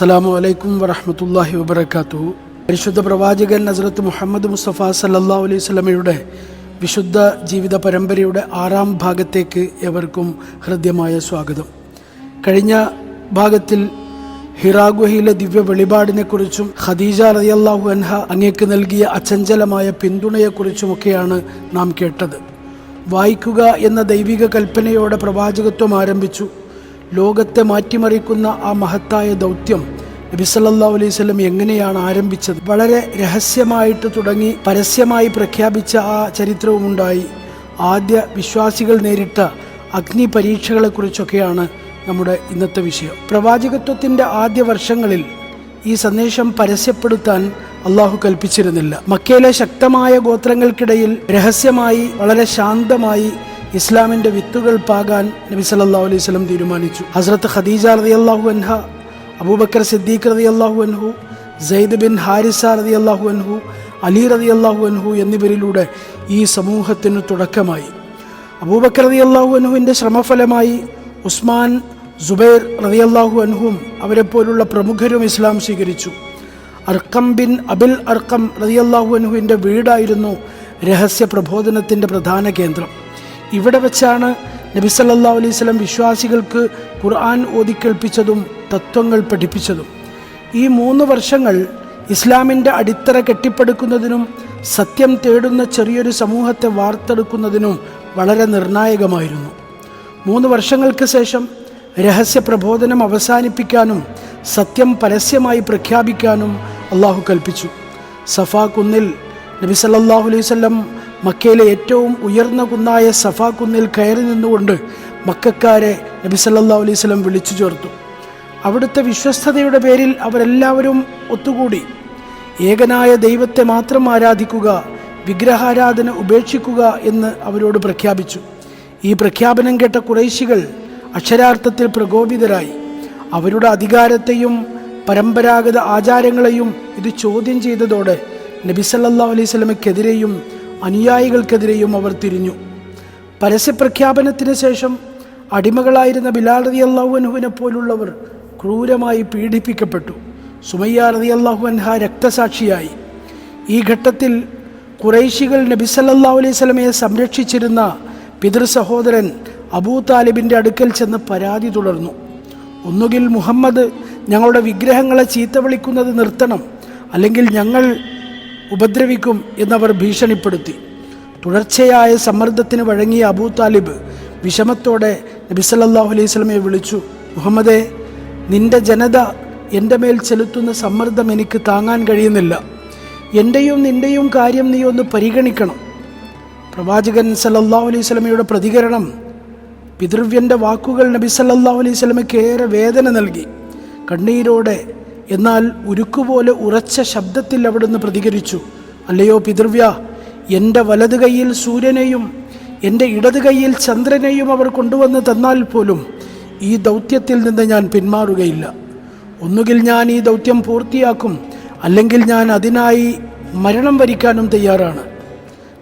അസ്സലാമു അലൈക്കും വറഹമത്തല്ലാഹി വബർക്കാത്തു പരിശുദ്ധ പ്രവാചകൻ നസറത്ത് മുഹമ്മദ് മുസ്തഫ സല്ലാ അലൈഹി സ്വലമയുടെ വിശുദ്ധ ജീവിത പരമ്പരയുടെ ആറാം ഭാഗത്തേക്ക് എവർക്കും ഹൃദ്യമായ സ്വാഗതം. കഴിഞ്ഞ ഭാഗത്തിൽ ഹിറാഗുഹയിലെ ദിവ്യ വെളിപാടിനെക്കുറിച്ചും ഖദീജ റളിയല്ലാഹു അൻഹ അങ്ങേക്ക് നൽകിയ അചഞ്ചലമായ പിന്തുണയെക്കുറിച്ചുമൊക്കെയാണ് നാം കേട്ടത്. വായിക്കുക എന്ന ദൈവിക കൽപ്പനയോടെ പ്രവാചകത്വം ആരംഭിച്ചു. ലോകത്തെ മാറ്റിമറിക്കുന്ന ആ മഹത്തായ ദൗത്യം നബി സല്ലല്ലാഹു അലൈഹി വസല്ലം എങ്ങനെയാണ് ആരംഭിച്ചത്? വളരെ രഹസ്യമായിട്ട് തുടങ്ങി പരസ്യമായി പ്രഖ്യാപിച്ച ആ ചരിത്രവുമുണ്ടായി. ആദ്യ വിശ്വാസികൾ നേരിട്ട അഗ്നി പരീക്ഷകളെക്കുറിച്ചൊക്കെയാണ് നമ്മുടെ ഇന്നത്തെ വിഷയം. പ്രവാചകത്വത്തിന്റെ ആദ്യ വർഷങ്ങളിൽ ഈ സന്ദേശം പരസ്യപ്പെടുത്താൻ അള്ളാഹു കൽപ്പിച്ചിരുന്നില്ല. മക്കയിലെ ശക്തമായ ഗോത്രങ്ങൾക്കിടയിൽ രഹസ്യമായി വളരെ ശാന്തമായി ഇസ്ലാമിന്റെ വിത്തുകൾ പാകാൻ നബി സല്ലാ അലൈഹി സ്വലം തീരുമാനിച്ചു. ഹസ്രത്ത് ഖദീജ അള്ളാഹു അൻഹ അബൂബക്കർ സിദ്ദീഖ് റതി അള്ളാഹു അൻഹു സെയ്ദ് ബിൻ ഹാരിസ റതി അള്ളാഹു അൻഹു അലി റതി അള്ളാഹു അൻഹു എന്നിവരിലൂടെ ഈ സമൂഹത്തിന് തുടക്കമായി. അബൂബക്കർ റതി അള്ളാഹു അൻഹുവിന്റെ ശ്രമഫലമായി ഉസ്മാൻ സുബൈർ റളിയല്ലാഹു അൻഹും അവരെപ്പോലുള്ള പ്രമുഖരും ഇസ്ലാം സ്വീകരിച്ചു. അർക്കം ബിൻ അബിൽ അർക്കം റതി അള്ളാഹു അൻഹുവിന്റെ വീടായിരുന്നു രഹസ്യ പ്രബോധനത്തിന്റെ പ്രധാന കേന്ദ്രം. ഇവിടെ വെച്ചാണ് നബി സല്ലല്ലാഹു അലൈഹി വസല്ലം വിശ്വാസികൾക്ക് ഖുർആൻ ഓതിക്കേൾപ്പിച്ചതും തത്വങ്ങൾ പഠിപ്പിച്ചതും. ഈ മൂന്ന് വർഷങ്ങൾ ഇസ്ലാമിന്റെ അടിത്തറ കെട്ടിപ്പടുക്കുന്നതിനും സത്യം തേടുന്ന ചെറിയൊരു സമൂഹത്തെ വാർത്തെടുക്കുന്നതിനും വളരെ നിർണായകമായിരുന്നു. മൂന്ന് വർഷങ്ങൾക്ക് ശേഷം രഹസ്യ പ്രബോധനം അവസാനിപ്പിക്കാനും സത്യം പരസ്യമായി പ്രഖ്യാപിക്കാനും അള്ളാഹു കൽപ്പിച്ചു. സഫാ കുന്നിൽ നബി വസല്ലം മക്കയിലെ ഏറ്റവും ഉയർന്ന കുന്നായ സഫാ കുന്നിൽ കയറി നിന്നുകൊണ്ട് മക്കാരെ നബി സല്ലല്ലാഹു അലൈഹി വിളിച്ചു ചേർത്തു. അവിടുത്തെ വിശ്വസ്തതയുടെ പേരിൽ അവരെല്ലാവരും ഒത്തുകൂടി. ഏകനായ ദൈവത്തെ മാത്രം ആരാധിക്കുക വിഗ്രഹാരാധന ഉപേക്ഷിക്കുക എന്ന് അവരോട് പ്രഖ്യാപിച്ചു. ഈ പ്രഖ്യാപനം കേട്ട കുറേശികൾ അക്ഷരാർത്ഥത്തിൽ പ്രകോപിതരായി. അവരുടെ അധികാരത്തെയും പരമ്പരാഗത ആചാരങ്ങളെയും ഇത് ചോദ്യം ചെയ്തതോടെ നബി സല്ലല്ലാഹു അലൈഹി അനുയായികൾക്കെതിരെയും അവർ തിരിഞ്ഞു. പരസ്യപ്രഖ്യാപനത്തിന് ശേഷം അടിമകളായിരുന്ന ബിലാൽ റതി അള്ളാഹു അൻഹുവിനെ പോലുള്ളവർ ക്രൂരമായി പീഡിപ്പിക്കപ്പെട്ടു. സുമയ്യ റതി അള്ളാഹു രക്തസാക്ഷിയായി. ഈ ഘട്ടത്തിൽ കുറൈശികൾ നബി അലൈഹി സ്വലമയെ സംരക്ഷിച്ചിരുന്ന പിതൃ സഹോദരൻ അബൂ താലിബിന്റെ അടുക്കൽ ചെന്ന് പരാതി തുടർന്നു. ഒന്നുകിൽ മുഹമ്മദ് ഞങ്ങളുടെ വിഗ്രഹങ്ങളെ ചീത്ത വിളിക്കുന്നത് നിർത്തണം അല്ലെങ്കിൽ ഞങ്ങൾ ഉപദ്രവിക്കും എന്നവർ ഭീഷണിപ്പെടുത്തി. തുടർച്ചയായ സമ്മർദ്ദത്തിന് വഴങ്ങിയ അബൂ താലിബ് വിഷമത്തോടെ നബി സല്ലല്ലാഹു അലൈഹി സ്വലമയെ വിളിച്ചു മുഹമ്മദേ നിന്റെ ജനത എന്റെ മേൽ ചെലുത്തുന്ന സമ്മർദ്ദം എനിക്ക് താങ്ങാൻ കഴിയുന്നില്ല. എന്റെയും നിന്റെയും കാര്യം നീ ഒന്ന് പരിഗണിക്കണം. പ്രവാചകൻ സല്ലല്ലാഹു അലൈഹി സ്വലമയുടെ പ്രതികരണം പിതൃവ്യന്റെ വാക്കുകൾ നബി സല്ലാഹു അലൈഹി സ്വലമയ്ക്ക് ഏറെ വേദന നൽകി. കണ്ണീരോടെ എന്നാൽ ഉരുക്കുപോലെ ഉറച്ച ശബ്ദത്തിൽ അവിടുന്ന് പ്രതികരിച്ചു. അല്ലയോ പിതൃവ്യ എന്റെ വലത് കൈയിൽ സൂര്യനെയും എന്റെ ഇടത് കൈയിൽ ചന്ദ്രനെയും അവർ കൊണ്ടുവന്ന് തന്നാൽ പോലും ഈ ദൗത്യത്തിൽ നിന്ന് ഞാൻ പിന്മാറുകയില്ല. ഒന്നുകിൽ ഞാൻ ഈ ദൗത്യം പൂർത്തിയാക്കും അല്ലെങ്കിൽ ഞാൻ അതിനായി മരണം വരിക്കാനും തയ്യാറാണ്.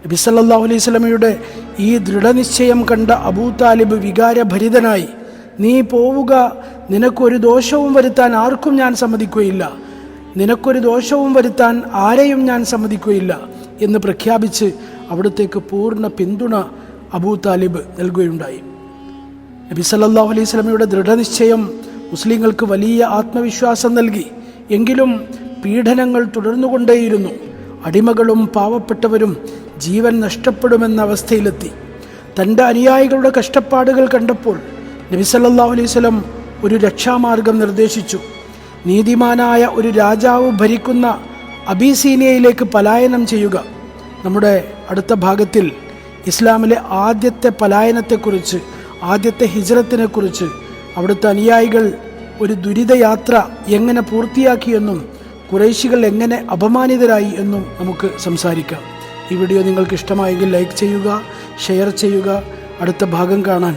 നബി സല്ലല്ലാഹു അലൈഹി സ്വലമയുടെ ഈ ദൃഢനിശ്ചയം കണ്ട അബൂ താലിബ് വികാരഭരിതനായി നീ പോവുക. നിനക്കൊരു ദോഷവും വരുത്താൻ ആർക്കും ഞാൻ സമ്മതിക്കുകയില്ല. നിനക്കൊരു ദോഷവും വരുത്താൻ ആരെയും ഞാൻ സമ്മതിക്കുകയില്ല എന്ന് പ്രഖ്യാപിച്ച് അവിടത്തേക്ക് പൂർണ പിന്തുണ അബൂ താലിബ് നൽകുകയുണ്ടായി. നബി സല്ലാഹു അലൈഹി സ്വലമയുടെ ദൃഢനിശ്ചയം മുസ്ലിങ്ങൾക്ക് വലിയ ആത്മവിശ്വാസം നൽകി. എങ്കിലും പീഡനങ്ങൾ തുടർന്നുകൊണ്ടേയിരുന്നു. അടിമകളും പാവപ്പെട്ടവരും ജീവൻ നഷ്ടപ്പെടുമെന്ന അവസ്ഥയിലെത്തി. തന്റെ അനുയായികളുടെ കഷ്ടപ്പാടുകൾ കണ്ടപ്പോൾ നബി സല്ലല്ലാഹു അലൈഹി വസല്ലം ഒരു രക്ഷാമാർഗം നിർദ്ദേശിച്ചു. നീതിമാനായ ഒരു രാജാവ് ഭരിക്കുന്ന അബീസീനിയയിലേക്ക് പലായനം ചെയ്യുക. നമ്മുടെ അടുത്ത ഭാഗത്തിൽ ഇസ്ലാമിലെ ആദ്യത്തെ പലായനത്തെക്കുറിച്ച് ആദ്യത്തെ ഹിജ്റത്തിനെക്കുറിച്ച് അവിടുത്തെ അനുയായികൾ ഒരു ദുരിതയാത്ര എങ്ങനെ പൂർത്തിയാക്കിയെന്നും കുറേശികൾ എങ്ങനെ അപമാനിതരായി എന്നും നമുക്ക് സംസാരിക്കാം. ഈ വീഡിയോ നിങ്ങൾക്ക് ഇഷ്ടമായെങ്കിൽ ലൈക്ക് ചെയ്യുക ഷെയർ ചെയ്യുക. അടുത്ത ഭാഗം കാണാൻ